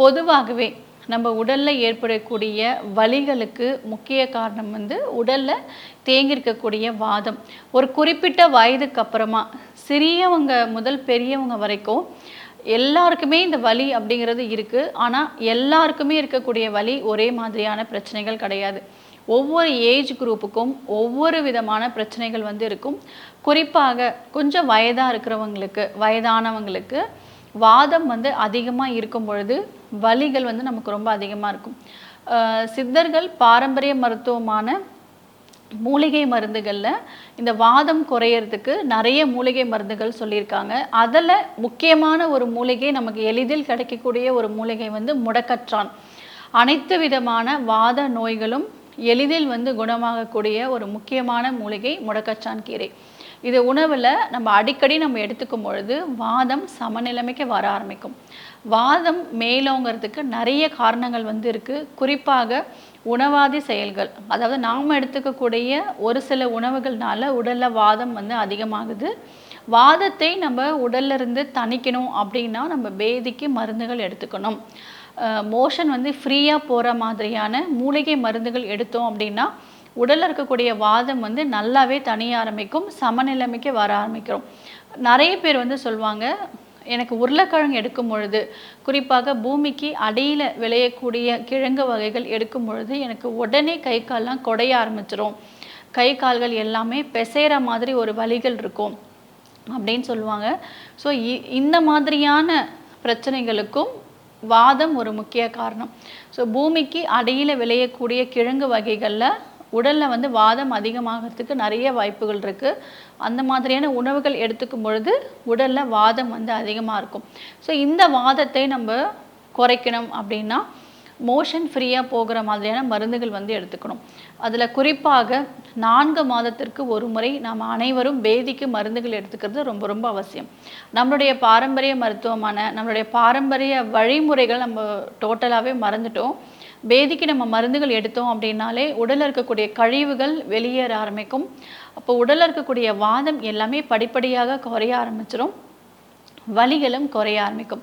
பொதுவாகவே நம்ம உடலில் ஏற்படக்கூடிய வலிகளுக்கு முக்கிய காரணம் வந்து உடலில் தேங்கியிருக்கக்கூடிய வாதம். ஒரு குறிப்பிட்ட வயதுக்கு அப்புறமா சிறியவங்க முதல் பெரியவங்க வரைக்கும் எல்லாருக்குமே இந்த வலி அப்படிங்கிறது இருக்குது ஆனால் எல்லாருக்குமே இருக்கக்கூடிய வலி ஒரே மாதிரியான பிரச்சனைகள் கிடையாது. ஒவ்வொரு ஏஜ் குரூப்புக்கும் ஒவ்வொரு விதமான பிரச்சனைகள் வந்து இருக்கும். குறிப்பாக கொஞ்சம் வயதாக இருக்கிறவங்களுக்கு வயதானவங்களுக்கு வாதம் வந்து அதிகமாக இருக்கும் பொழுது வலிகள் வந்து நமக்கு ரொம்ப அதிகமாக இருக்கும். சித்தர்கள் பாரம்பரிய மருத்துவமான மூலிகை மருந்துகளில் இந்த வாதம் குறையிறதுக்கு நிறைய மூலிகை மருந்துகள் சொல்லியிருக்காங்க. அதில் முக்கியமான ஒரு மூலிகை நமக்கு எளிதில் கிடைக்கக்கூடிய ஒரு மூலிகை வந்து முடக்கற்றான். அனைத்து விதமான வாத நோய்களும் எளிதில் வந்து குணமாகக்கூடிய ஒரு முக்கியமான மூலிகை முடக்கச்சான் கீரை. இது உணவில் நம்ம அடிக்கடி நம்ம எடுத்துக்கும் பொழுது வாதம் சமநிலைமைக்கு வர ஆரம்பிக்கும். வாதம் மேலோங்கிறதுக்கு நிறைய காரணங்கள் வந்து இருக்குது குறிப்பாக உணவாதி செயல்கள். அதாவது நாம் எடுத்துக்கக்கூடிய ஒரு சில உணவுகள்னால உடலில் வாதம் வந்து அதிகமாகுது. வாதத்தை நம்ம உடல்ல இருந்து தணிக்கணும் அப்படின்னா நம்ம பேதிக்கு மருந்துகள் எடுத்துக்கணும். மோஷன் வந்து ஃப்ரீயாக போகிற மாதிரியான மூலிகை மருந்துகள் எடுத்தோம் அப்படின்னா உடலில் இருக்கக்கூடிய வாதம் வந்து நல்லாவே தனிய ஆரம்பிக்கும் சமநிலைமைக்கு வர ஆரம்பிக்கிறோம் நிறைய பேர் வந்து சொல்லுவாங்க எனக்கு உருளைக்கிழங்கு எடுக்கும் பொழுது குறிப்பாக பூமிக்கு அடியில் விளையக்கூடிய கிழங்கு வகைகள் எடுக்கும் பொழுது எனக்கு உடனே கை கால்லாம் குடைய ஆரம்பிச்சிரும். கை கால்கள் எல்லாமே பிசைகிற மாதிரி ஒரு வழிகள் இருக்கும் அப்படின்னு சொல்லுவாங்க ஸோ இந்த மாதிரியான பிரச்சனைகளுக்கும் வாதம் ஒரு முக்கிய காரணம். ஸோ பூமிக்கு அடியில் விளையக்கூடிய கிழங்கு வகைகளில் உடலில் வந்து வாதம் அதிகமாகிறதுக்கு நிறைய வாய்ப்புகள் இருக்குது அந்த மாதிரியான உணவுகள் எடுத்துக்கும் பொழுது உடலில் வாதம் வந்து அதிகமாக இருக்கும். ஸோ இந்த வாதத்தை நம்ம குறைக்கணும் அப்படின்னா மோஷன் ஃப்ரீயாக போகிற மாதிரியான மருந்துகள் வந்து எடுத்துக்கணும். அதில் குறிப்பாக நான்கு மாதத்திற்கு ஒரு முறை நாம் அனைவரும் பேதிக்கு மருந்துகள் எடுத்துக்கிறது ரொம்ப ரொம்ப அவசியம். நம்மளுடைய பாரம்பரிய மருத்துவமான நம்மளுடைய பாரம்பரிய வழிமுறைகள் நம்ம டோட்டலாகவே மறந்துட்டோம். பேதிக்கு நம்ம மருந்துகள் எடுத்தோம் அப்படின்னாலே உடலில் இருக்கக்கூடிய கழிவுகள் வெளியேற ஆரம்பிக்கும். அப்போ உடலில் இருக்கக்கூடிய வாதம் எல்லாமே படிப்படியாக குறைய ஆரம்பிச்சிடும் வலிகளும் குறைய ஆரம்பிக்கும்.